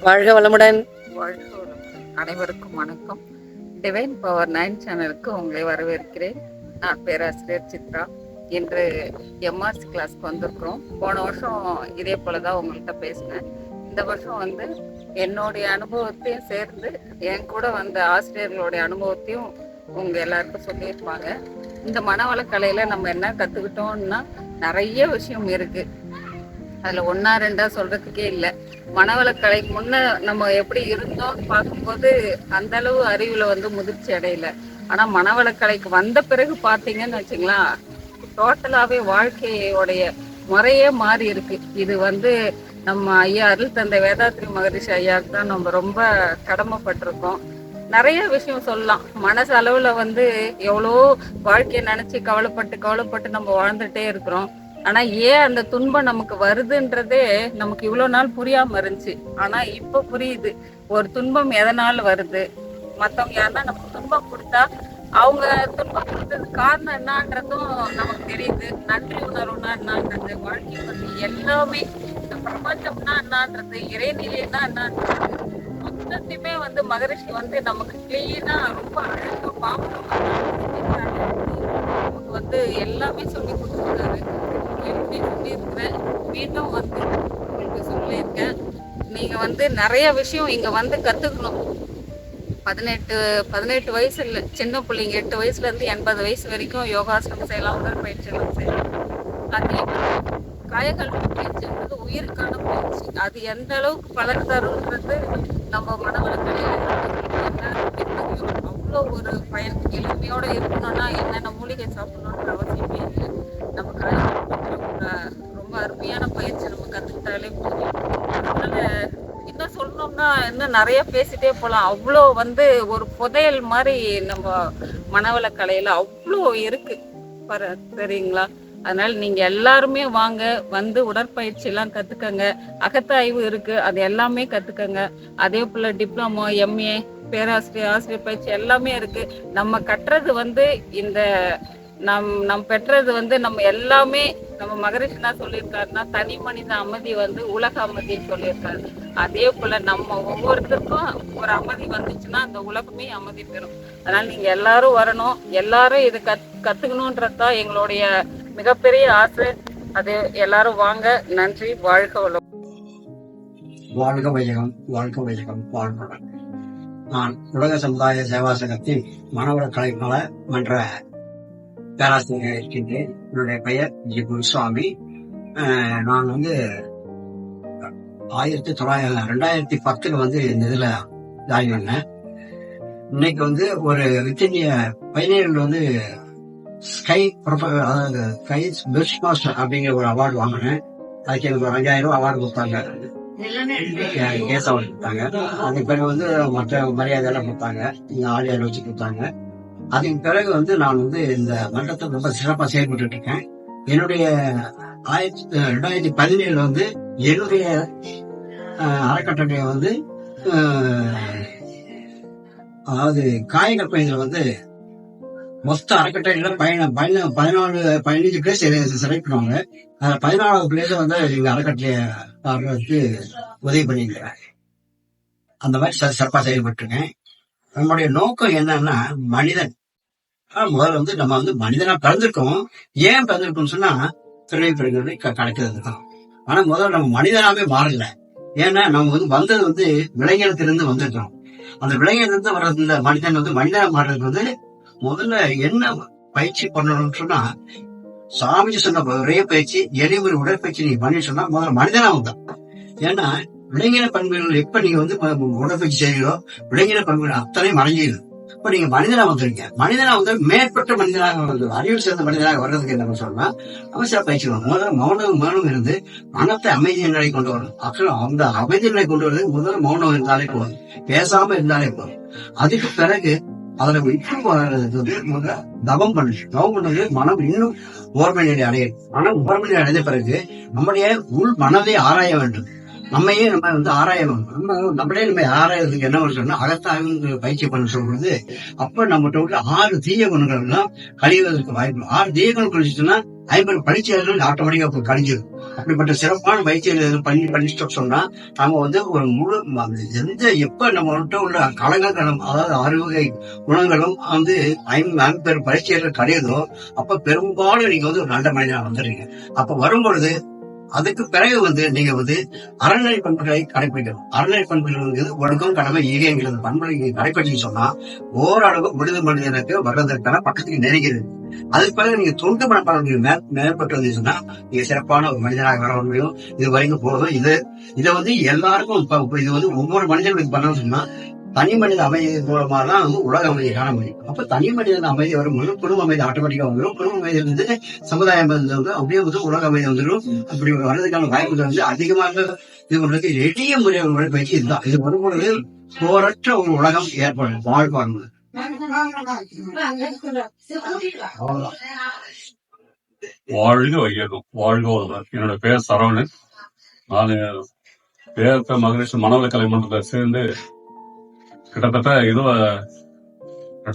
வாழ்க வளமுடன். வாழ்க வளமுடன். அனைவருக்கும் வணக்கம். டிவைன் பவர் நைன் சேனலுக்கு உங்களை வரவேற்கிறேன். நான் பேராசிரியர் சித்ரா. இன்று எம்ஆர்சி கிளாஸ்க்கு வந்திருக்கிறோம். போன வருஷம் இதே போல தான் உங்கள்கிட்ட பேசினேன். இந்த வருஷம் வந்து என்னுடைய அனுபவத்தையும் சேர்ந்து என் கூட வந்த ஆசிரியர்களுடைய அனுபவத்தையும் உங்க எல்லாருக்கும் சொல்லியிருப்பாங்க. இந்த மனவளக்கலையில நம்ம என்ன கத்துக்கிட்டோம்னா நிறைய விஷயம் இருக்கு. அதுல ஒன்னா ரெண்டா சொல்றதுக்கே இல்லை. மனவளக்கலைக்கு முன்ன நம்ம எப்படி இருந்தோம்னு பார்க்கும்போது அந்த அளவு அறிவுல வந்து முதிர்ச்சி அடையல. ஆனா மனவளக்கலைக்கு வந்த பிறகு பாத்தீங்கன்னு வச்சுங்களேன் டோட்டலாவே வாழ்க்கையோடைய முறையே மாறி இருக்கு. இது வந்து நம்ம ஐயா அருள் தந்தை வேதாத்ரி மகரிஷி ஐயாவுக்கு தான் நம்ம ரொம்ப கடமைப்பட்டிருக்கோம். நிறைய விஷயம் சொல்லலாம். மனசு அளவுல வந்து எவ்வளோ வாழ்க்கையை நினைச்சு கவலைப்பட்டு கவலைப்பட்டு நம்ம வாழ்ந்துட்டே இருக்கிறோம். ஆனா ஏன் அந்த துன்பம் நமக்கு வருதுன்றதே நமக்கு இவ்வளவு நாள் புரியாம இருந்துச்சு. ஆனா இப்ப புரியுது. ஒரு துன்பம் எதனால வருது? மத்தவங்க யாருன்னா நமக்கு துன்பம் கொடுத்தா அவங்க துன்பம் கொடுத்தது காரணம் என்னன்றதும் நமக்கு தெரியுது. நன்றி உணர்வுனா என்னன்றது வாழ்க்கை பற்றி எல்லாமே இந்த பிரபஞ்சம்னா என்னன்றது இறைநிலைன்னா என்னன்றது. எல்லாத்தையுமே வந்து மகரிஷி வந்து நமக்கு கிளீனா ரொம்ப அழகா பாப்போம் நமக்கு வந்து எல்லாமே சொல்லி கொடுத்துருக்காரு. ஏற்கனவே சொல்லியிருக்கிறேன் மீண்டும் வந்து உங்களுக்கு சொல்லியிருக்கேன். நீங்க வந்து நிறைய விஷயம் இங்க வந்து கத்துக்கணும். பதினெட்டு பதினெட்டு வயசு இல்லை சின்ன பிள்ளைங்க எட்டு வயசுல இருந்து எண்பது வயசு வரைக்கும் யோகாசனம் செய்யலாம் உடற்பயிற்சி எல்லாம் செய்யலாம். அதே மாதிரி காயகல்வி பயிற்சின்றது உயிருக்கான பயிற்சி. அது எந்த அளவுக்கு பலன் தருன்றது நம்ம மனவளக்கலையில் அவ்வளோ ஒரு பயன் எளிமையோட இருக்கணும்னா என்னென்ன மூலிகை சாப்பிடணுன்ற அவசியமே இல்லை. நம்ம காயகல்வி ரொம்ப அருமையான பயிற்சி நம்ம கற்றுக்கிட்டாலே போதும். அதனால இன்னும் சொல்லணும்னா இன்னும் நிறைய பேசிட்டே போகலாம் அவ்வளோ வந்து ஒரு புதையல் மாதிரி நம்ம மனவளக்கலையில அவ்வளோ இருக்கு. பாரு சரிங்களா அதனால நீங்க எல்லாருமே வாங்க வந்து உடற்பயிற்சி எல்லாம் கத்துக்கங்க. அகத்தாய்வு இருக்கு அது எல்லாமே கத்துக்கங்க. அதே போல டிப்ளமோ எம்ஏ பேராசிரியர் ஆசிரியர் பயிற்சி எல்லாமே இருக்கு. நம்ம கட்டுறது வந்து இந்த நம் நம் பெற்றது வந்து நம்ம எல்லாமே நம்ம மகரிஷி என்ன சொல்லியிருக்காருன்னா தனி மனித அமைதி வந்து உலக அமைதின்னு சொல்லியிருக்காரு. அதே போல நம்ம ஒவ்வொருத்தருக்கும் ஒரு அமைதி வந்துச்சுன்னா அந்த உலகமே அமைதி பெறும். அதனால நீங்க எல்லாரும் வரணும். எல்லாரும் இது கத் கத்துக்கணுன்றதுதான் எங்களுடைய மிகப்பெரிய ஆசை. அது எல்லாரும் வாங்க. நன்றி. வாழ்க வளம். வாழ்க வையகம் வாழ்க வையகம் வாழ்வுடன் நான் உலக சமுதாய சேவா சங்கத்தின் மனவள கலைநல மன்ற பேராசிரியர் இருக்கின்றேன். என்னுடைய பெயர் ஜி குருசுவாமி. நான் வந்து ஆயிரத்தி தொள்ளாயிரம் ரெண்டாயிரத்தி பத்துல வந்து இந்த இதுல ஜாயின் பண்ணேன். இன்னைக்கு வந்து ஒரு வித்தின் பயணிகள் வந்து ஸ்கை அதாவது ஸ்கை பெஸ்ட் மாஸ்டர் அப்படிங்கிற ஒரு அவார்டு வாங்கினேன். அதுக்கு எனக்கு ஒரு அஞ்சாயிரம் ரூபாய் அவார்டு கொடுத்தாங்க. கேஸ் அவார்டு கொடுத்தாங்க. அதுக்கு பிறகு வந்து மற்ற மரியாதை எல்லாம் கொடுத்தாங்க. இங்க ஆலியார் வச்சு கொடுத்தாங்க. அதுக்கு பிறகு வந்து நான் வந்து இந்த மன்றத்தை ரொம்ப சிறப்பா செயல்பட்டு இருக்கேன் என்னுடைய ஆயிரத்தி ரெண்டாயிரத்தி பதினேழுல வந்து என்னுடைய அறக்கட்டளை வந்து அதாவது காயகல் பயிர்கள் வந்து மொத்த அறக்கட்டளையில பயண பயண பதினாலு பதினஞ்சு பிளேஸ் செலக்ட் பண்ணுவாங்க. அதுல பதினாலாவது பிளேஸ் வந்து எங்க அறக்கட்டளை ஆடுறதுக்கு உதவி பண்ணியிருக்கிறாங்க. அந்த மாதிரி சிறப்பாக செயல்பட்டுருங்க செயல்பட்டுருக்கேன். நம்முடைய நோக்கம் என்னன்னா மனிதன். முதல்ல வந்து நம்ம வந்து மனிதனா பிறந்திருக்கோம். ஏன் பிறந்திருக்கோம்னு சொன்னா பிறவி பிறகு கிடைக்கிறது தான். ஆனா முதல்ல நம்ம மனிதனாவே மாறல. ஏன்னா நம்ம வந்து வந்தது வந்து விலங்கினத்திலிருந்து வந்திருக்கோம் அந்த விலங்கினத்திலிருந்து வர்றது இந்த மனிதன் வந்து மனிதனா மாறுறது வந்து முதல்ல என்ன பயிற்சி பண்ணணும்னு சொன்னா சாமிஜி சொன்ன ஒரே பயிற்சி எளிமுறை உடற்பயிற்சி நீங்க பண்ணி சொன்னா முதல்ல மனிதனா தான். ஏன்னா விலங்கின பண்புகள் எப்ப நீங்க வந்து உடற்பயிற்சி செய்றீங்களோ விலங்கின பண்புகள் அத்தனை மறைஞ்சிடுது இப்ப நீங்க மனிதனா வந்துருங்க மனிதனா வந்து மேற்பட்ட மனிதனாக வந்து அறிவில் சேர்ந்த மனிதனாக வர்றதுக்கு என்ன சொன்னா அவசியம் பயிற்சி முதல்ல மௌனம் மௌனம் இருந்து மனத்தை அமைதி நிலை கொண்டு வரணும். அப்புறம் அந்த அமைதி நிலை கொண்டு வரது முதல்ல மௌனம் இருந்தாலே போதும். பேசாம இருந்தாலே போதும். அதுக்கு பிறகு அதுல இம்ப்ரூவ் வர்றதுக்கு வந்து முதல்ல தவம் பண்ணு. தவம் பண்ணது மனம் இன்னும் ஓர்மை நிலை அடையும் மனம் ஓர்மை நிலை அடைந்த பிறகு நம்முடைய உள் மனதை ஆராய வேண்டும். நம்மையே நம்ம வந்து ஆராயணும். நம்ம நம்மளே நம்ம ஆராயறதுக்கு என்ன சொன்னா அகத்தாய்வு பயிற்சி பண்ண சொல்றது அப்ப நம்மகிட்ட உள்ள ஆறு தீய குணங்கள் எல்லாம் கழிவதற்கு வாய்ப்பு. ஆறு தீய குணம் கழிச்சுன்னா ஐம்பது பயிற்சியாளர்கள் ஆட்டோமேட்டிக்கா கழிஞ்சிடும் அப்படிப்பட்ட சிறப்பான பயிற்சிகள் பண்ணி பண்ணிட்டோம் சொன்னா நம்ம வந்து ஒரு முழு எந்த எப்ப நம்மகிட்ட உள்ள கலங்களும் அதாவது அறுவகை குணங்களும் வந்து ஐம்பது ஐம்பது பயிற்சியாளர்கள் கிடையாதோ அப்ப பெரும்பாலும் நீங்க வந்து ஒரு நல்ல மனிதனா வந்துடுறீங்க. அப்ப வரும்பொழுது அதுக்கு பிறகு வந்து நீங்க வந்து அறநிலை பண்புகளை கடைபிடிக்கணும் அறநிலை பண்புகள் ஒழுக்கம் கடமை ஈகைங்கிறது பண்புகளை நீங்க கடைபிடிச்சு சொன்னா ஓரளவு விடுதல் மனிதனுக்கு வர்றதற்கான பக்கத்துக்கு நெருங்கிறது அதுக்கு பிறகு நீங்க தொண்டு மனப்பான்மை மே மேற்பட்டு சொன்னா நீங்க சிறப்பான ஒரு மனிதனாக வர முடியும் இது வரைக்கும் போதும் இது இதை வந்து எல்லாருக்கும் இது வந்து ஒவ்வொரு மனிதனுக்கு பண்ணணும்னு சொன்னா தனி மனித அமைதி மூலமா தான் வந்து உலக அமைதி காண முடியும். அப்ப தனி மனிதன் அமைதி வரும்போது குடும்ப அமைதி ஆட்டோமேட்டிக்கா வந்துடும் குடும்ப அமைதி இருந்து சமுதாய அமைதி வந்து அப்படியே வந்து உலக அமைதி வந்துடும் அப்படி வர்றதுக்கான வாய்ப்புகள் வந்து அதிகமாக இது பண்றதுக்கு எளிய முறை பயிற்சி இதுதான். இது வரும்பொழுது போரற்ற ஒரு உலகம் ஏற்படும். வாழ்வாங்க வாழ்க வையகம். வாழ்க வளமுடன் என்னோட பேர் சரவணன். நான் பேரத்த மகரிஷி மனவள கலை மன்றத்தை சேர்ந்து கிட்டத்தட்ட இது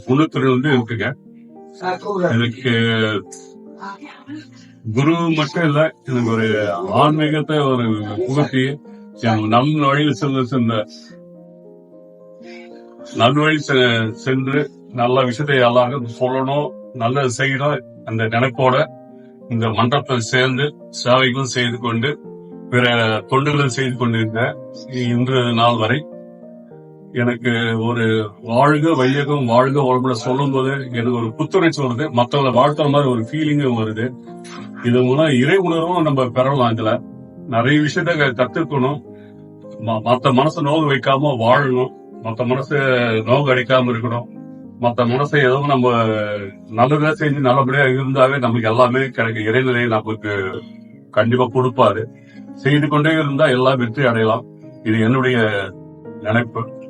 தொண்ணூத்தி வந்து இருக்குங்க. எனக்கு குரு மட்டும் இல்ல எனக்கு ஒரு ஆன்மீகத்தை ஒரு புகட்டி நம் வழியில் சென்று சென்ற நல்வழி செ- சென்று நல்ல விஷயத்தை எல்லாரும் சொல்லணும் நல்லது செய்யணும் அந்த நினைப்போட இந்த மன்றத்தில் சேர்ந்து சேவைகளும் செய்து கொண்டு பிற தொண்டுகளும் செய்து கொண்டிருந்த இன்று நாள் வரை எனக்கு ஒரு வாழ்க வையகம் வாழ்க வளமுட சொல்லும் போது எனக்கு ஒரு புத்துணர்ச்சி வருது. மற்றவங்களை வாழ்த்துற மாதிரி ஒரு ஃபீலிங்கும் வருது. இது மூலம் இறை உணர்வும் நம்ம பெறலாம் இதுல. நிறைய விஷயத்த கத்துக்கணும். ம- மத்த மனசு நோவு வைக்காம வாழணும். மத்த மனசு நோவு அடிக்காம இருக்கணும். மத்த மனசை ஏதோ நம்ம நல்லதா செஞ்சு நல்லபடியா இருந்தாவே நமக்கு எல்லாமே கிடைக்கும் இறைநிலையை நமக்கு கண்டிப்பா கொடுப்பாரு. செய்து கொண்டே இருந்தா எல்லாம் வெற்றி அடையலாம். இது என்னுடைய நினைப்பு.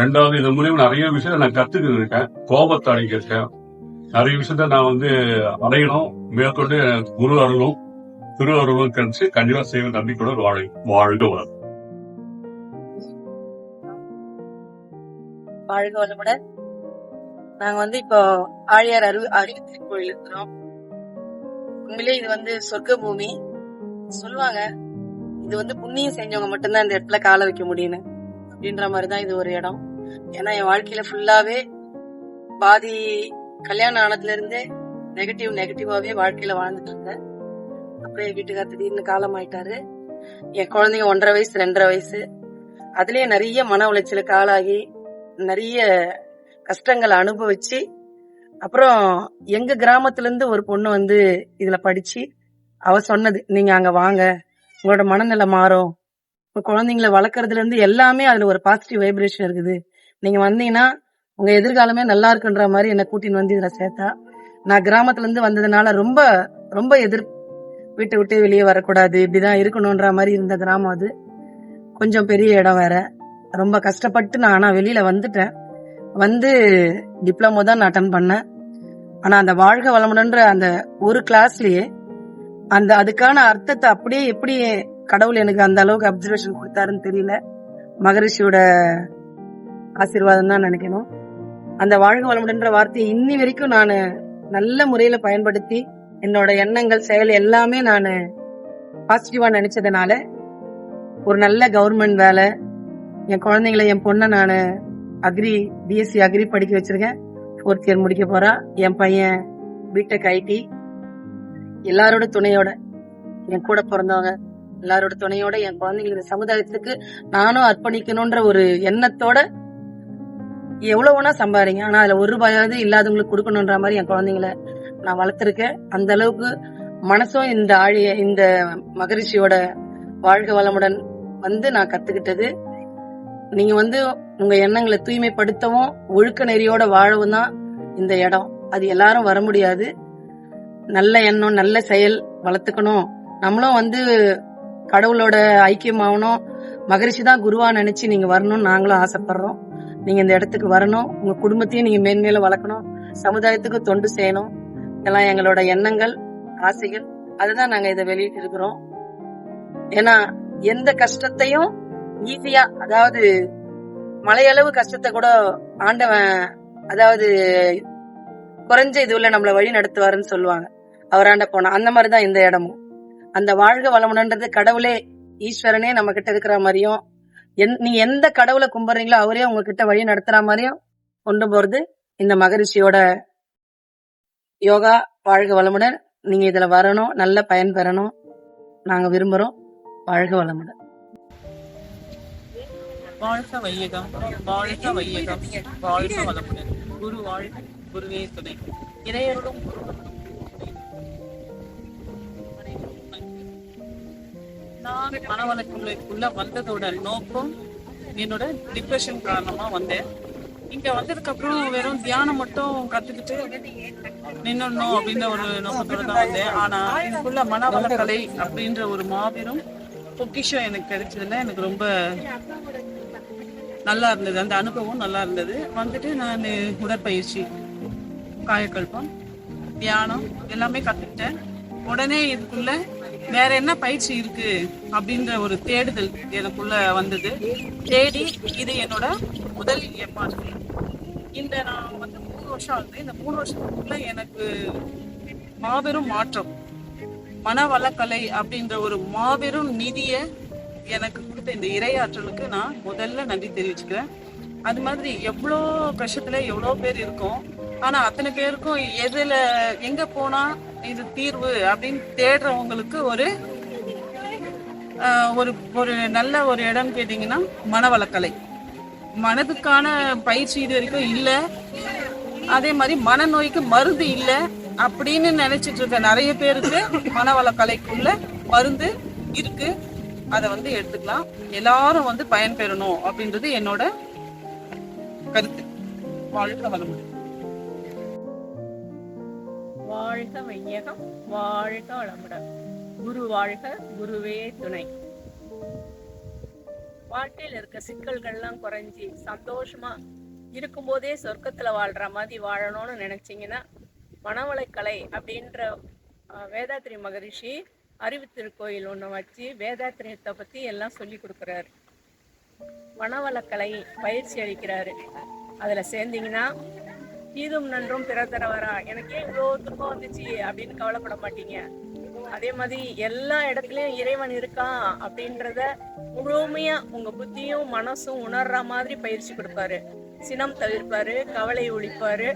ரெண்டாவது இது மூலியமா நிறைய விஷயத்த நான் கத்துக்கிட்டு இருக்கேன் கோபத்தை அடங்கியிருக்கேன் நிறைய விஷயத்த நான் வந்து அடையணும் மேற்கொண்டு குரு அருளும் திரு அருளும் கிடைச்சு கண்டிப்பா செய்வ நம்பிக்கையோட வாழ வாழ்க வளம் வாழ்க வளமுடன் நாங்க வந்து இப்போ ஆழியார் அரு அறிவித்திரி கோயில் இருக்கிறோம். உண்மையிலே இது வந்து சொர்க்க பூமி சொல்லுவாங்க இது வந்து புண்ணியம் செஞ்சவங்க மட்டும்தான் இந்த இடத்துல கால வைக்க முடியும்னு. அப்படின்ற மாதிரிதான் இது ஒரு இடம். ஏன்னா என் வாழ்க்கையில ஃபுல்லாவே பாதி கல்யாணம் ஆனதுல இருந்தே நெகட்டிவ் நெகட்டிவாவே வாழ்க்கையில வாழ்ந்துட்டு இருந்தேன் என் வீட்டுக்கார் திடீர்னு காலம் ஆயிட்டாரு. என் குழந்தைங்க ஒன்றரை வயசு ரெண்டரை வயசு. அதுலயே நிறைய மன உளைச்சலுக்கு ஆளாகி நிறைய கஷ்டங்களை அனுபவிச்சு அப்புறம் எங்க கிராமத்துல இருந்து ஒரு பொண்ணு வந்து இதுல படிச்சு அவ சொன்னது நீங்க அங்க வாங்க உங்களோட மனநிலை மாறும். இப்போ குழந்தைங்களை வளர்க்கறதுல இருந்து எல்லாமே அதுல ஒரு பாசிட்டிவ் வைப்ரேஷன் இருக்குது. நீங்க வந்தீங்கன்னா உங்க எதிர்காலமே நல்லா இருக்குன்ற மாதிரி என்ன கூட்டின்னு வந்து இதுல சேர்த்தா. நான் கிராமத்துல இருந்து வந்ததுனால ரொம்ப ரொம்ப எதிர் வீட்டை விட்டு வெளியே வரக்கூடாது. இப்படிதான் இருக்கணும்ன்ற மாதிரி இருந்த கிராமம் அது. கொஞ்சம் பெரிய இடம் வேற. ரொம்ப கஷ்டப்பட்டு நான் ஆனா வெளியில வந்துட்டேன். வந்து டிப்ளமோ தான் நான் அட்டன் பண்ணேன். ஆனா அந்த வாழ்க வளமுடன்ற அந்த ஒரு கிளாஸ்லயே அந்த அதுக்கான அர்த்தத்தை அப்படியே எப்படி கடவுள் எனக்கு அந்த அளவுக்கு அப்சர்வேஷன் கொடுத்தாருன்னு தெரியல. மகரிஷியோட ஆசீர்வாதம் தான் நினைக்கணும். அந்த வாழ்க வளமுடன்ற வார்த்தையை இன்னி வரைக்கும் நான் நல்ல முறையில பயன்படுத்தி என்னோட எண்ணங்கள் செயல் எல்லாமே நான் பாசிட்டிவா நினைச்சதுனால ஒரு நல்ல கவர்மெண்ட் வேலை என் குழந்தைங்களை என் பொண்ணை நான் அக்ரி பிஎஸ்சி அக்ரி படிக்க வச்சிருக்கேன். ஃபோர்த் இயர் முடிக்க போறா. என் பையன் பிடெக் ஐடி எல்லாரோட துணையோட என் கூட பிறந்தவங்க எல்லாரோட துணையோட என் குழந்தைங்களுக்கு இந்த சமுதாயத்துக்கு நானும் அர்ப்பணிக்கணும்ன்ற ஒரு எண்ணத்தோட எவ்வளவுனா சம்பாதிங்க ஆனா அதுல ஒரு ரூபாயாவது இல்லாதவங்களுக்கு கொடுக்கணும்ன்ற மாதிரி என் குழந்தைங்களை நான் வளர்த்துருக்கேன். அந்த அளவுக்கு மனசும் இந்த ஆழிய இந்த மகரிஷியோட வாழ்க வளமுடன் வந்து நான் கத்துக்கிட்டது. நீங்க வந்து உங்க எண்ணங்களை தூய்மைப்படுத்தவும் ஒழுக்க நெறியோட வாழவும் தான் இந்த இடம். அது எல்லாரும் வர முடியாது. நல்ல எண்ணம் நல்ல செயல் வளர்த்துக்கணும். நம்மளும் வந்து கடவுளோட ஐக்கியமாகணும். மகரிஷி தான் குருவா நினைச்சு நீங்க வரணும்னு நாங்களும் ஆசைப்படுறோம். நீங்க இந்த இடத்துக்கு வரணும். உங்க குடும்பத்தையும் நீங்க மேன்மேலும் வளர்க்கணும். சமுதாயத்துக்கு தொண்டு செய்யணும். இதெல்லாம் எங்களோட எண்ணங்கள் ஆசைகள். அதுதான் நாங்க இதை வெளியிட்டு இருக்கிறோம். ஏன்னா எந்த கஷ்டத்தையும் ஈஸியா அதாவது மலையளவு கஷ்டத்தை கூட ஆண்டவன் அதாவது குறைஞ்ச இதுல நம்மள வழி நடத்துவாருன்னு சொல்லுவாங்க. அவராண்ட போனா அந்த மாதிரிதான் இந்த இடமும். அந்த வாழ்க வளமுடன்றது கடவுளே ஈஸ்வரனே நம்ம கிட்ட இருக்கிற மாதிரியும் என்- நீங்க எந்த கடவுளை கும்பிடுறீங்களோ அவரே உங்ககிட்ட வழி நடத்துற மாதிரியும் கொண்டு போறது இந்த மகரிஷியோட யோகா வாழ்க வளமுடன். நீங்க இதுல வரணும் நல்ல பயன் பெறணும். நாங்க விரும்புறோம். வாழ்க வளமுடன். வாழ்க வையகம் வாழ்க வையகம் வாழ்க வளமுடன். குரு வாழ்க குருவே துணை. இறையருடும் நான் மனவளக்குள்ளைக்குள்ள வந்ததோட நோக்கம் என்னோட டிப்ரெஷன் காரணமா வந்தேன். இங்க வந்ததுக்கு அப்புறம் வெறும் தியானம் மட்டும் கத்துக்கிட்டு நின்னுடணும் அப்படின்ற ஒரு நோக்கத்தோட தான் வந்தேன். ஆனா இதுக்குள்ள மனவளக்கலை அப்படின்ற ஒரு மாபெரும் பொக்கிஷம் எனக்கு கிடைச்சதுல எனக்கு ரொம்ப நல்லா இருந்தது. அந்த அனுபவம் நல்லா இருந்தது. வந்துட்டு நான் உடற்பயிற்சி காயக்கல்பம் தியானம் எல்லாமே கத்துக்கிட்டேன். உடனே இதுக்குள்ள வேற என்ன பயிற்சி இருக்கு அப்படின்ற ஒரு தேடுதல் எனக்குள்ள வந்தது. தேடி இது என்னோட முதல் எம்ஆர்பி. இந்த நான் வந்து மூணு வருஷம் ஆகுது. இந்த மூணு வருஷத்துக்குள்ள எனக்கு மாபெரும் மாற்றம். மனவளக்கலை அப்படின்ற ஒரு மாபெரும் நிதியை எனக்கு கொடுத்த இந்த இரையாற்றலுக்கு நான் முதல்ல நன்றி தெரிவிச்சுக்கிறேன். அது மாதிரி எவ்வளோ கஷ்டத்துல எவ்வளோ பேர் இருக்கோம். ஆனா அத்தனை பேருக்கும் எதுல எங்க போனா இது தீர்வு அப்படின்னு தேடுறவங்களுக்கு ஒரு ஒரு ஒரு நல்ல ஒரு இடம் கேட்டிங்கன்னா மனவளக்கலை. மனதுக்கான பயிற்சி இது வரைக்கும் இல்லை. அதே மாதிரி மனநோய்க்கு மருந்து இல்லை அப்படின்னு நினைச்சிட்டு இருக்க நிறைய பேருக்கு மனவளக்கலைக்குள்ள மருந்து இருக்கு. அதை வந்து எடுத்துக்கலாம். எல்லாரும் வந்து பயன்பெறணும் அப்படின்றது என்னோட கருத்து. வாழ்க்கை வளமுடன். வாழ்க வையகம் வாழ்க வளமுடன். குரு வாழ்க குருவே துணை. வாழ்க்கையில் இருக்க சிக்கல்கள்லாம் குறைஞ்சி சந்தோஷமா இருக்கும்போதே சொர்க்கத்துல வாழ்ற மாதிரி வாழணும்னு நினைச்சிங்கன்னா மனவளக்கலை அப்படின்ற வேதாத்திரி மகரிஷி அறிவு திருக்கோயில் ஒன்று வச்சு வேதாத்திரியத்தை பத்தி எல்லாம் சொல்லி கொடுக்குறாரு. மனவளக்கலை பயிற்சி அளிக்கிறாரு. அதில் சேர்ந்தீங்கன்னா தீதும் நன்றும் பிறர் எனக்கே இவ்வளோ துன்பம் வந்துச்சு அப்படின்னு கவலைப்பட மாட்டீங்க. அதே மாதிரி எல்லா இடத்துலயும் இறைவன் இருக்கான் அப்படின்றத முழுமையா உங்க புத்தியும் மனசும் உணர்ற மாதிரி பயிற்சி கொடுப்பாரு. சினம் தவிர்ப்பாரு கவலை ஒழிப்பாரு.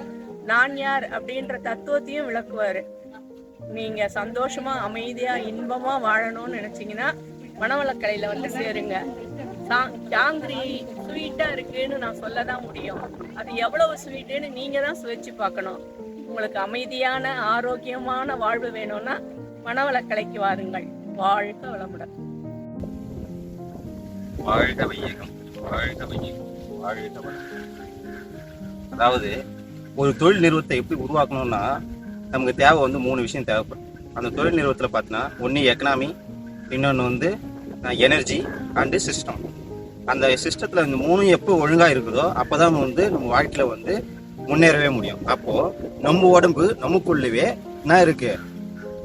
நான் யார் அப்படின்ற தத்துவத்தையும் விளக்குவாரு. நீங்க சந்தோஷமா அமைதியா இன்பமா வாழணும்னு நினைச்சீங்கன்னா மனவளக்கலையில வந்து சேருங்க. ஜாங்கிரி ஸ்வீட்டா இருக்குன்னு நான் சொல்லதான் முடியும். அது எவ்வளவு ஸ்வீட்டுன்னு நீங்க தான் சுவைச்சு பார்க்கணும். உங்களுக்கு அமைதியான ஆரோக்கியமான வாழ்வு வேணும்னா மனவளக்கலைக்கு வாருங்கள். வாழ்க வளமுடன். வாழ்க வையகம் வாழ்க வையகம் வாழ்க வளம் அதாவது ஒரு தொழில் நிறுவனத்தை எப்படி உருவாக்கணும்னா நமக்கு தேவை வந்து மூணு விஷயம் தேவைப்படும். அந்த தொழில் நிறுவனத்தில் பார்த்தீங்கன்னா ஒன்று எக்கனாமி இன்னொன்று வந்து எனர்ஜி அண்டு சிஸ்டம் அந்த சிஸ்டத்தில் இந்த மூணும் எப்போ ஒழுங்காக இருக்குதோ அப்போ தான் வந்து நம்ம வாழ்க்கையில் வந்து முன்னேறவே முடியும். அப்போது நம்ம உடம்பு நமக்குள்ளவே என்ன இருக்குது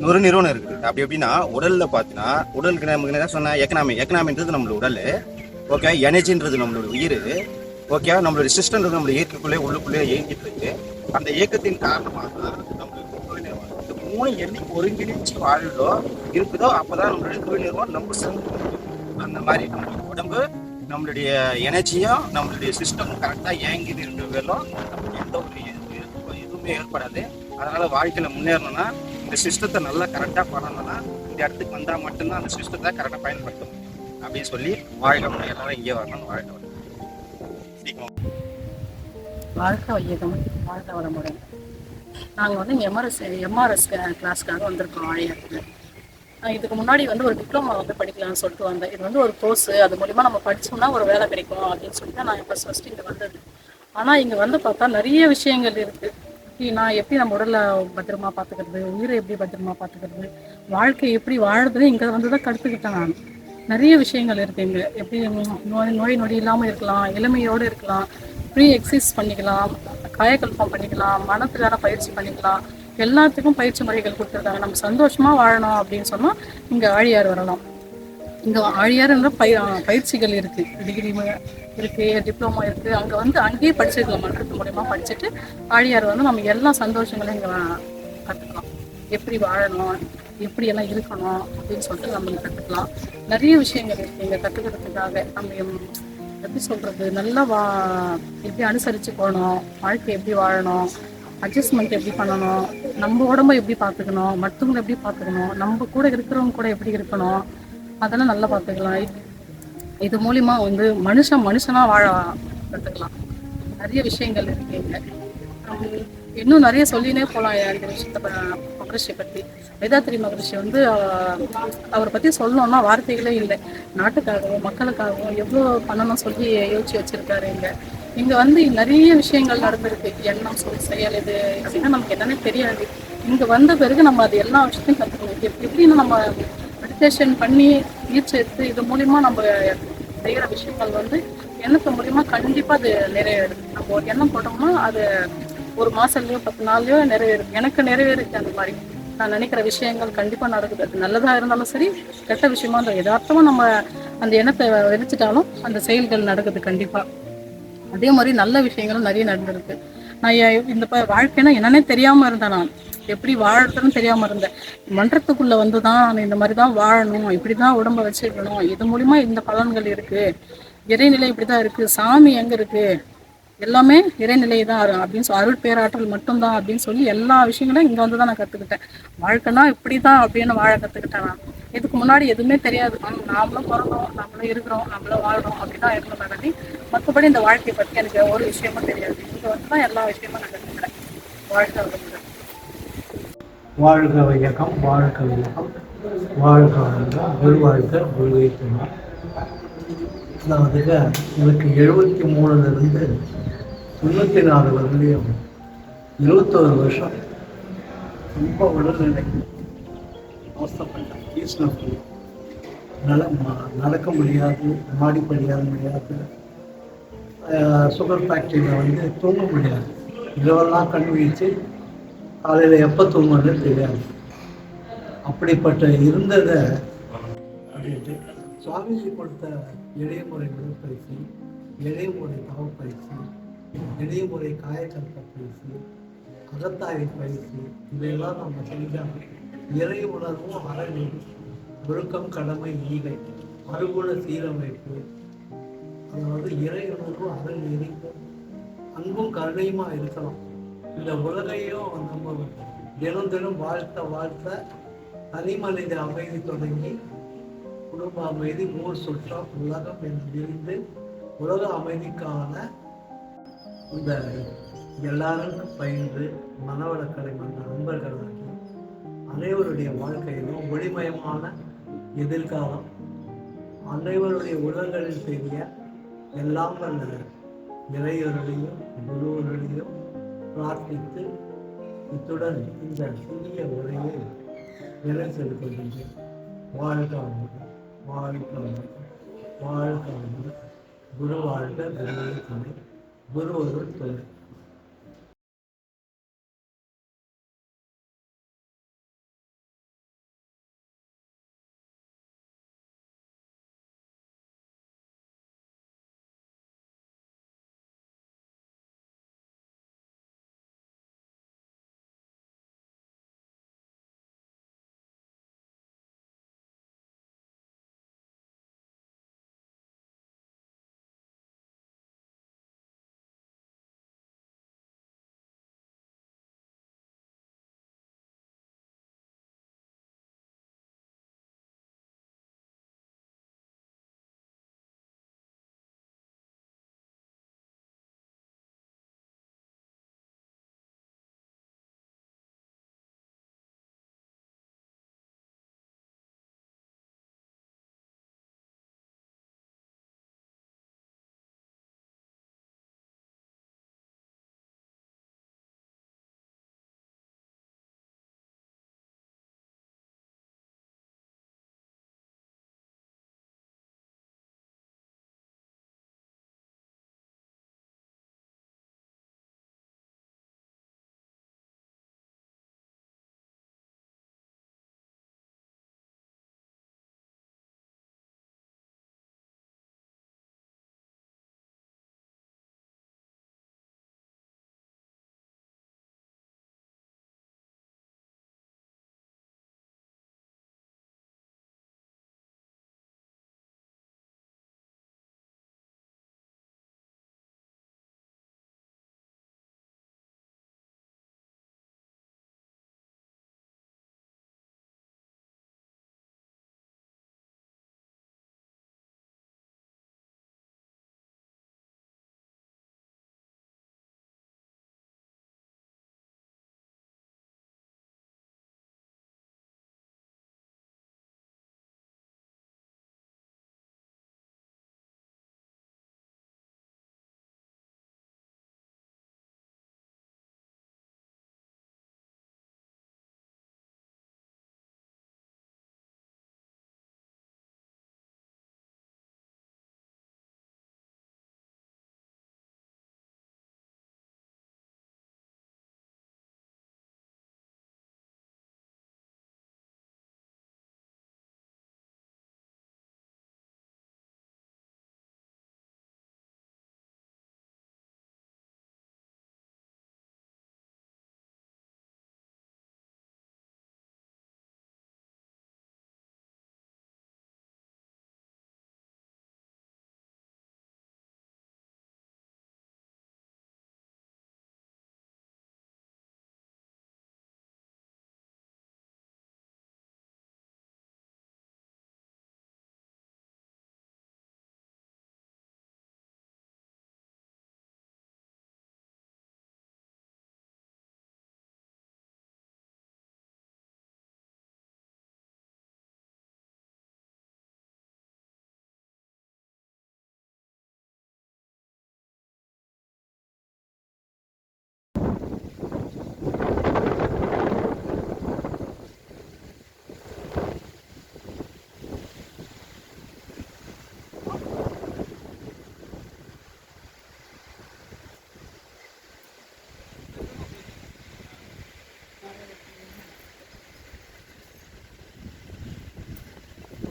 ஒரு நிறுவனம் இருக்குது. அப்படி எப்படின்னா உடலில் பார்த்தீங்கன்னா உடலுக்கு நமக்கு என்ன சொன்ன எக்கனாமி எக்கனாமின்றது நம்மளோட உடல் ஓகே எனர்ஜின்றது நம்மளோட உயிர் ஓகே நம்மளோட சிஸ்டம்ன்றது நம்மளோட இயற்கைக்குள்ளே உள்ளுக்குள்ளே இயங்கிட்டு இருக்கு. அந்த இயக்கத்தின் காரணமாக தான் நம்மளுக்கு நிறுவனம். இந்த மூணு என்னைக்கு ஒருங்கிணைச்சு வாழுதோ இருக்குதோ அப்போ தான் தொழில் நிறுவனம் நம்ம சிறந்து அந்த மாதிரி நம்மளுக்கு உடம்பு நம்மளுடைய எனர்ஜியும் நம்மளுடைய சிஸ்டம் கரெக்டாக இயங்கிட்டு இருக்கிறவர்களும் நமக்கு எந்த ஒரு எதுவுமே ஏற்படாது. அதனால வாழ்க்கையில் முன்னேறணும்னா இந்த சிஸ்டத்தை நல்லா கரெக்டாக பண்ணணும்னா இந்த இடத்துக்கு வந்தால் மட்டும்தான் அந்த சிஸ்டத்தை கரெக்டாக பயன்படுத்த முடியும் அப்படின்னு சொல்லி வாழ்க்கை முன்னே எல்லாரும் இங்கே வரணும்னு வாழ்க்கை வரணும். சீக்கிரம். வாழ்க வையகம் வாழ்க வளமுடன் நாங்கள் வந்து எம்ஆர்எஸ் எம்ஆர்எஸ் கிளாஸ்க்காக வந்திருக்கோம் ஆழியாருக்கு இதுக்கு முன்னாடி வந்து ஒரு டிப்ளமா வந்து படிக்கலாம்னு சொல்லிட்டு வந்தேன். இது வந்து ஒரு கோர்ஸ் அது மூலிமா நம்ம படிச்சோம்னா ஒரு வேலை கிடைக்கும் அப்படின்னு சொல்லிட்டு நான் ஃபஸ்ட் ஃபஸ்ட்டு இங்கே வந்தது. ஆனால் இங்கே வந்து பார்த்தா நிறைய விஷயங்கள் இருக்குது நான் எப்படி நம்ம உடலை பத்திரமா பார்த்துக்கிறது உயிரை எப்படி பத்திரமா பார்த்துக்கிறது வாழ்க்கை எப்படி வாழ்றதுன்னு இங்கே வந்து தான் கற்றுக்கிட்டேன் நான். நிறைய விஷயங்கள் இருக்குது இங்கே. எப்படி நோய் நோய் நொடி இல்லாமல் இருக்கலாம் இளமையோடு இருக்கலாம் ஃப்ரீ எக்ஸசைஸ் பண்ணிக்கலாம் காயக்கல்பம் பண்ணிக்கலாம் மனத்துக்கான பயிற்சி பண்ணிக்கலாம். எல்லாத்துக்கும் பயிற்சி முறைகள் கொடுத்துருக்காங்க. நம்ம சந்தோஷமா வாழணும் அப்படின்னு சொன்னா இங்க ஆழியார் வரலாம். இங்கே ஆழியாருன்ற பய பயிற்சிகள் இருக்குது டிகிரி இருக்குது டிப்ளமோ இருக்குது அங்கே வந்து அங்கேயே படிச்சிருக்கலாம் மன்றத்து மூலயமா படிச்சுட்டு ஆழியார் வந்து நம்ம எல்லா சந்தோஷங்களையும் இங்கே கற்றுக்கலாம் எப்படி வாழணும் எப்படி எல்லாம் இருக்கணும் அப்படின்னு சொல்லிட்டு நம்ம கற்றுக்கலாம் நிறைய விஷயங்கள் இருக்குது இங்கே கற்றுக்கிறதுக்காக நம்ம எம்- எப்படி சொல்கிறது நல்லா வா எப்படி அனுசரித்து போகணும் வாழ்க்கை எப்படி வாழணும் அட்ஜஸ்ட்மெண்ட் எப்படி பண்ணணும்? நம்ம உடம்ப எப்படி பார்த்துக்கணும்? மற்றவங்களை எப்படி பார்த்துக்கணும்? நம்ம கூட இருக்கிறவங்க கூட எப்படி இருக்கணும்? அதெல்லாம் நல்லா பார்த்துக்கலாம். இது- மூலிமா வந்து மனுஷன் மனுஷனாக வாழ கற்றுக்கலாம் நிறைய விஷயங்கள் இருக்கு இன்னும் நிறைய சொல்லினே போகலாம் இந்த விஷயத்தை ப- மகரிஷியை பற்றி வேதாத்திரி மகரிஷி வந்து அவரை பற்றி சொல்லணும்னா வார்த்தைகளே இல்லை. நாட்டுக்காகவும் மக்களுக்காகவும் எவ்வளோ பண்ணணும் சொல்லி யோசிச்சு வச்சுருக்காரு இங்கே. இங்க வந்து நிறைய விஷயங்கள் நடந்திருக்கு. எண்ணம் சொல் செயல் இது அப்படின்னா நமக்கு என்னன்னே தெரியாது. இங்க வந்த பிறகு நம்ம அது எல்லா விஷயத்தையும் கற்றுக்கணும் எப்~ எப்படின்னா நம்ம மெடிடேஷன் பண்ணி நீச்சல் எடுத்து இது மூலியமா நம்ம செய்யற விஷயங்கள் வந்து எண்ணத்து மூலியமா கண்டிப்பா அது நிறைவேறுது. நம்ம ஒரு எண்ணம் போட்டோம்னா அது ஒரு மாசத்துலயோ பத்து நாள்லயோ நிறைவேறும். எனக்கு நிறைவேறுச்சு அந்த மாதிரி. நான் நினைக்கிற விஷயங்கள் கண்டிப்பா நடக்குது. அது நல்லதா இருந்தாலும் சரி கெட்ட விஷயமா இருந்தால் யதார்த்தமா நம்ம அந்த எண்ணத்தை விதைச்சிட்டாலும் அந்த செயல்கள் நடக்குது கண்டிப்பா. அதே மாதிரி நல்ல விஷயங்களும் நிறைய நடந்திருக்கு. நான் இந்த ப- வாழ்க்கைனா என்னன்னே தெரியாம இருந்தேன் நான். எப்படி வாழறதுன்னு தெரியாம இருந்தேன். மன்றத்துக்குள்ள வந்து தான் நான் இந்த மாதிரி தான் வாழணும் இப்படி தான் உடம்ப வச்சுக்கணும் இது மூலியமா இந்த பலன்கள் இருக்கு. இறைநிலை இப்படி தான் இருக்கு. சாமி எங்க இருக்கு? எல்லாமே இறைநிலை தான் இருக்கும் அப்படின்னு சொல்லி அருள் பேராற்றல் மட்டும்தான் அப்படின்னு சொல்லி எல்லா விஷயங்களும் இங்க வந்து தான் நான் கத்துக்கிட்டேன். வாழ்க்கைனா இப்படி தான் அப்படின்னு வாழ கத்துக்கிட்டேன் நான். இதுக்கு முன்னாடி எதுவுமே தெரியாது. நாமளும் பிறந்தோம் நம்மளும் இருக்கிறோம் நம்மளும் வாழ்றோம் அப்படிதான் இருந்தோம் மேடம் மற்றபடி இந்த வாழ்க்கையை பத்தி எனக்கு ஒரு விஷயமும் தெரியாது. இங்க வந்து தான் எல்லா விஷயமும் நான் கற்றுக்கிட்டேன் வாழ்க்கை வளமுடன். வாழ்க வையகம் வாழ்க வையகம் வாழ்க வளமுடன். குருவாழ்க குருவை துணை அதாவதுங்க எனக்கு எழுபத்தி மூணுலேருந்து தொண்ணூற்றி நாலு வரலையும் இருபத்தோரு வருஷம். ரொம்ப உடல்நிலை அவஸ்தப்பட்டேன் ஈஸ்வரன் நல நடக்க முடியாது மாடி படியாத முடியாது. சுகர் ஃபேக்ட்ரியில் வந்து தூங்க முடியாது. இரவெல்லாம் கண் வீச்சு காலையில் எப்போ தூங்குறது தெரியாது. அப்படிப்பட்ட இருந்ததை அப்படின்ட்டு சுவாமிஜி கொடுத்த எளிய முறை உடற்பயிற்சி எளிய இடைமுறை தவப்பயிற்சி காயக்கல்ப பயிற்சி அகத்தாய பயிற்சி இதையெல்லாம் நம்ம செஞ்சால் இறை உணர்வும் அறநெறி ஒழுக்கம் கடமை ஈகை. அறுகுண சீரமைப்பு. அதாவது இறை உணர்வு இருக்கும் அன்பும் கருணையுமா இருக்கலாம். இந்த உலகையும் நம்ம தினம் தினம் வாழ்த்த வாழ்த்த தனி மனித அமைதி தொடங்கி குடும்ப அமைதி ஊர் சுற்றம் உலகம் என்று விரிந்து உலக அமைதிக்கான இந்த எல்லாருக்கும் பயின்று மனவளக்கலை மன்ற நண்பர்களாகி அனைவருடைய வாழ்க்கையிலும் ஒளிமயமான எதிர்காலம் அனைவருடைய உலகங்களில் பெரிய எல்லாம் வல்ல இறையொருளையும் குருவருளையும் பிரார்த்தித்து இத்துடன் இந்த சிறிய உரையை நிலை செலுத்துகின்றேன் வாழ்க வளமுடன் வாழ்க வளமுடன் வாழ்க வளமுடன். குரு வாழ்க குருவை துணை குரு ஒரு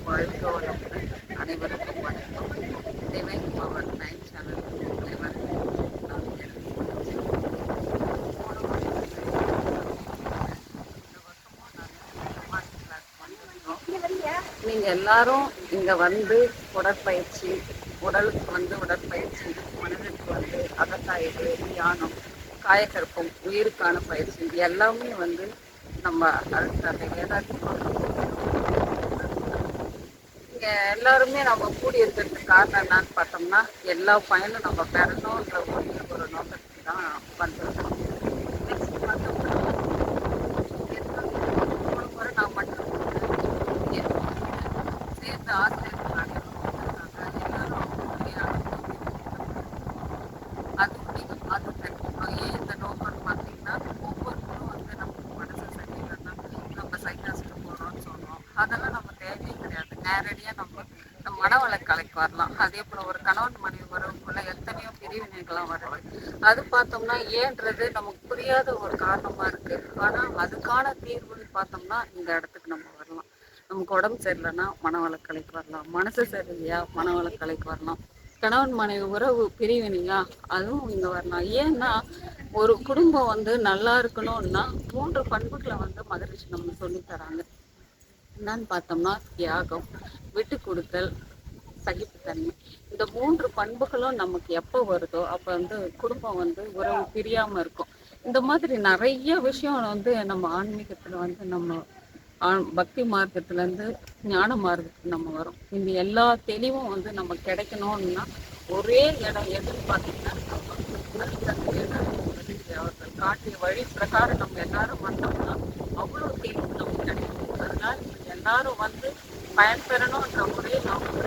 வாழ்க வளமுடன் அனைவருக்கும் வணக்கம் டிவைன் பவர் நைன் சேனல் உங்களை வரவேற்கிறேன். நான் எல்லாரும் இங்கே வந்து உடற்பயிற்சி உடலுக்கு வந்து உடற்பயிற்சி மனதிற்கு வந்து அகத்தாய்வு தியானம் காயக்கற்பம் உயிருக்கான பயிற்சி எல்லாமே வந்து நம்ம அடுத்த வேதாத்தியம் இங்க எல்லாருமே நம்ம கூடி இருக்கிறதுக்கு காரணம் என்னன்னு பார்த்தோம்னா எல்லா பயனும் நம்ம பெறணுன்ற ஒரு ஒரு நோக்கத்துக்கு தான் வந்திருக்கோம் Next பார்த்தோம்னா, போன முறை நான் மட்டும் இங்க சேர்ந்த ஆசிரியர்கள் அனைவரும் வந்திருக்காங்க. எல்லாரும் அவங்களுடைய அது முடியும் அது தெரியும் ஏன் இந்த நோக்கம்னு பார்த்தீங்கன்னா ஒவ்வொருத்தரும் வந்து நம்ம மனசு சரியில்லைன்னா நம்ம சைக்காஸ்ட்டு போகிறோம்னு சொல்றோம் அதெல்லாம் நம்ம தேவையே கிடையாது நேரடியாக நம்ம நம்ம மனவளக்கலைக்கு வரலாம் அதே போல் ஒரு கணவன் மனைவி வரவுக்குள்ள எத்தனையோ பிரிவினைகள்லாம் வருது அது பார்த்தோம்னா ஏன்றது நமக்கு புரியாத ஒரு காரணமா இருக்கு ஆனா அதுக்கான தீர்வுன்னு பார்த்தோம்னா இந்த இடத்துக்கு நம்ம வரலாம் நமக்கு உடம்பு சரியில்லைன்னா மனவளக்கலைக்கு வரலாம். மனசு சரியில்லையா மனவளக்கலைக்கு வரலாம். கணவன் மனைவி உறவு பிரிவினையா அதுவும் இங்கே வரலாம். ஏன்னா ஒரு குடும்பம் வந்து நல்லா இருக்கணும்னா மூன்று பண்புகளை வந்து மகரிஷி நம்ம சொல்லி தராங்க. என்னன்னு பார்த்தோம்னா தியாகம் விட்டு கொடுத்தல் சகிப்புத்தன்மை. இந்த மூன்று பண்புகளும் நமக்கு எப்போ வருதோ அப்போ வந்து குடும்பம் வந்து உறவு பிரியாமல் இருக்கும். இந்த மாதிரி நிறைய விஷயம் வந்து நம்ம ஆன்மீகத்தில் வந்து நம்ம பக்தி மார்க்கத்துலேருந்து ஞான மார்க்கத்துக்கு நம்ம வரோம். இந்த எல்லா தெளிவும் வந்து நம்ம கிடைக்கணும்னா ஒரே இடம் எதுன்னு பார்த்தீங்கன்னா நம்ம அவர்கள் காட்டிய வழி பிரகாரம் நம்ம எல்லாரும் வந்தோம்னா அவ்வளோ தெளிவு நமக்கு கிடைக்கும். அதனால எல்லாரும் வந்து பயன்பெறணும்ன்ற ஒரே நோக்கம்